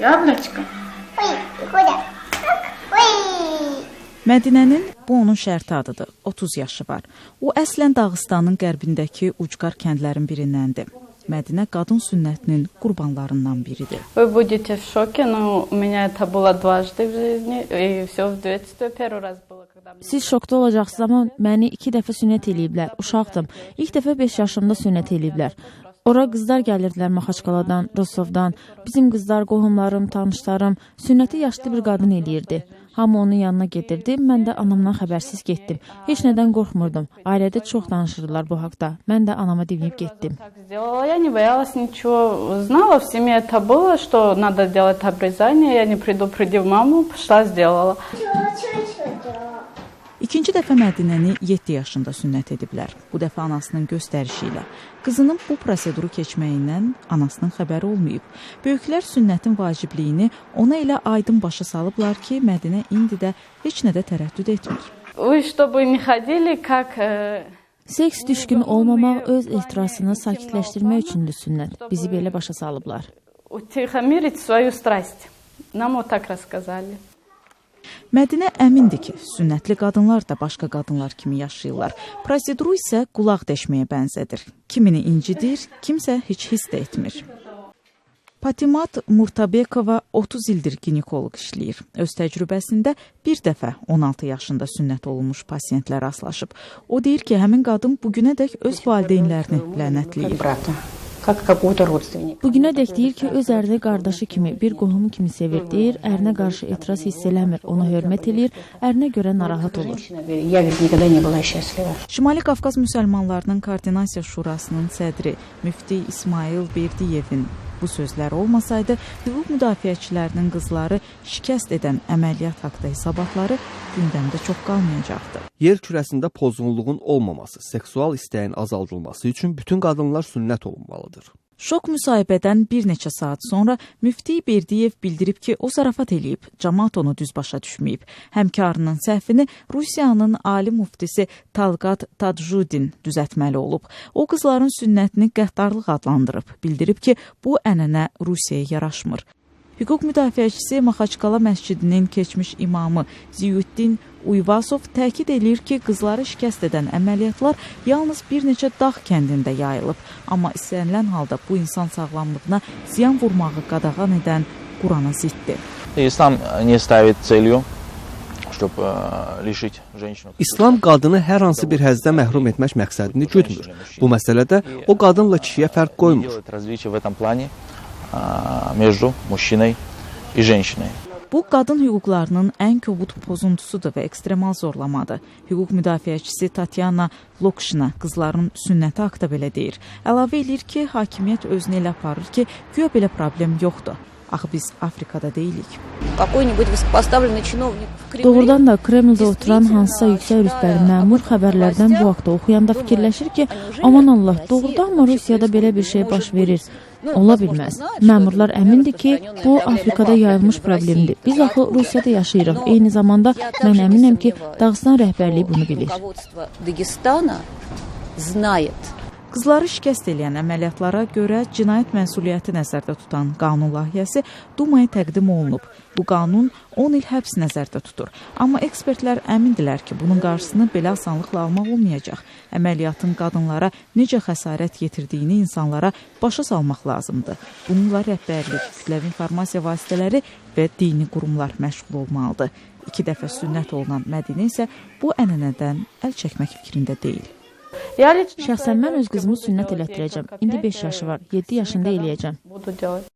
Яблочко. Ой, Коля. Ой. Mədinənin bu onun şərti adıdır. 30 yaşı var. O əslən Dağıstanın qərbindəki ucqar kəndlərin birindəndir. Mədinə qadın sünnətinin qurbanlarından biridir. Вы будете в шоке, но у меня это было дважды в жизни, и все в детстве. Первый раз было, когда мне... Siz şokda olacaqsınız, amma məni 2 dəfə sünnət eləyiblər. Uşaqdım. İlk dəfə 5 yaşımda sünnət eləyiblər. Ora qızlar gəlirdilər Maxaçkaladan, Rostovdan. Bizim qızlar, qohumlarım, tanışlarım sünnəti yaşlı bir qadın eləyirdi. Hamı onun yanına gedirdi. Mən də anamdan xəbərsiz getdim. Heç nədən qorxmurdum. Ailədə çox danışırdılar bu haqqda. Mən də anama dinləyib getdim. Так сделала, я не боялась ничего. Знала, в семье это было, что надо делать обрезание. Я не предупредив маму, пошла, сделала. İkinci dəfə Mədinəni 7 yaşında sünnət ediblər. Bu dəfə anasının göstərişi ilə. Qızının bu proseduru keçməyindən anasının xəbəri olmayıb. Böyüklər sünnətin vacibliyini ona elə aydın başa salıblar ki, Mədinə indi də heç nədə tərəddüd etmir. Вы, чтобы не ходили, как... э, Seks düşkün olmamaq öz ehtirasını sakitləşdirmək üçündür sünnət. Bizi belə başa salıblar. утихомирить свою страсть. Нам вот так рассказали. Mədinə əmindir ki, sünnətli qadınlar da başqa qadınlar kimi yaşayırlar. Proseduru isə qulaq deşməyə bənzədir. Kimini incidir, kimsə heç hiss də etmir. Patimat Murtabekova 30 ildir ginekoloq işləyir. Öz təcrübəsində bir dəfə 16 yaşında sünnət olunmuş pasiyentlə rastlaşıb. O deyir ki, həmin qadın bu günədək öz valideynlərini lənətləyir брата, как какого-то родственника. Bu günə dək deyir ki, öz ərini qardaşı kimi, bir qohumu kimi sevir. Deyir, ərinə qarşı etiraz hiss eləmir, ona hörmət eləyir, ərinə görə narahat olur. Женщина, говорит, Я ведь никогда не была счастлива. Şimali Qafqaz müsəlmanlarının koordinasiya şurasının sədri Müfti İsmail Berdiyevin bu sözləri olmasaydı, hüquq müdafiəçilərinin qızları şikəst edən əməliyyat haqqında hesabatları gündəmdə çox qalmayacaqdı. Yer kürəsində pozğunluğun olmaması, seksual istəyin azaldılması üçün bütün qadınlar sünnət olunmalıdır. Şok müsahibədən bir neçə saat sonra Müfti Berdiyev bildirib ki, o zarafat eləyib, cəmaət onu düz başa düşməyib. Həmkarının səhvini Rusiyanın ali muftisi Talqat Tadjudin düzəltməli olub. O qızların sünnətini qəddarlıq adlandırıb, bildirib ki, bu ənənə Rusiyaya yaraşmır. Hüquq müdafiəçisi Maxaçkala məscidinin keçmiş imamı Ziyuddin Uyvasov təkid eləyir ki, qızları şikəst edən əməliyyatlar yalnız bir neçə dağ kəndində yayılıb, amma istənilən halda bu insan sağlamlığına ziyan vurmağı qadağan edən Qurana ziddir. Ислам не ставит целью, чтобы лишить женщину. İslam qadını hər hansı bir həzdən məhrum etmək məqsədini güdmür. Bu məsələdə o qadınla kişiyə fərq Не qoymur. Bu qadın hüquqlarının ən kobud pozuntusudur və ekstremal zorlamadır. Hüquq müdafiəçisi Tatyana Lokşina qızların sünnəti haqqında belə deyir. Əlavə eləyir ki, hakimiyyət özünü elə aparır ki, guya belə problem yoxdur. Axı biz Afrikada deyilik. какой-нибудь высокопоставленный чиновник в Кремле Doğrudan da Kremldə oturan hansısa yüksək rütbəli məmur xəbərlərdən bu haqda oxuyanda fikirləşir ki, aman Allah, doğrudanmı Rusiyada belə bir şey baş verir? Ola bilməz. Məmurlar əmindir ki, bu Afrikada yayılmış problemdir. Biz axı Rusiyada yaşayırıq. Eyni zamanda mən əminəm ki, Dağıstan rəhbərliyi bunu bilir. руководство Дагестана знает, Qızları şikəst edən əməliyyatlara görə cinayət məsuliyyəti nəzərdə tutan qanun layihəsi Dumaya təqdim olunub. Bu qanun 10 il həbs nəzərdə tutur. Amma ekspertlər əmindirlər ki, bunun qarşısını belə asanlıqla almaq olmayacaq. Əməliyyatın qadınlara necə xəsarət yetirdiyini insanlara başa salmaq lazımdır. Bununla rəhbərlik, kütləvi informasiya vasitələri və dini qurumlar məşğul olmalıdır. İki dəfə sünnət olunan Mədinə isə bu ənənədən əl çəkmək fikrində deyil. Şəxsən mən öz qızımı sünnət elətdirəcəm. İndi 5 yaşı var, 7 yaşında eləyəcəm.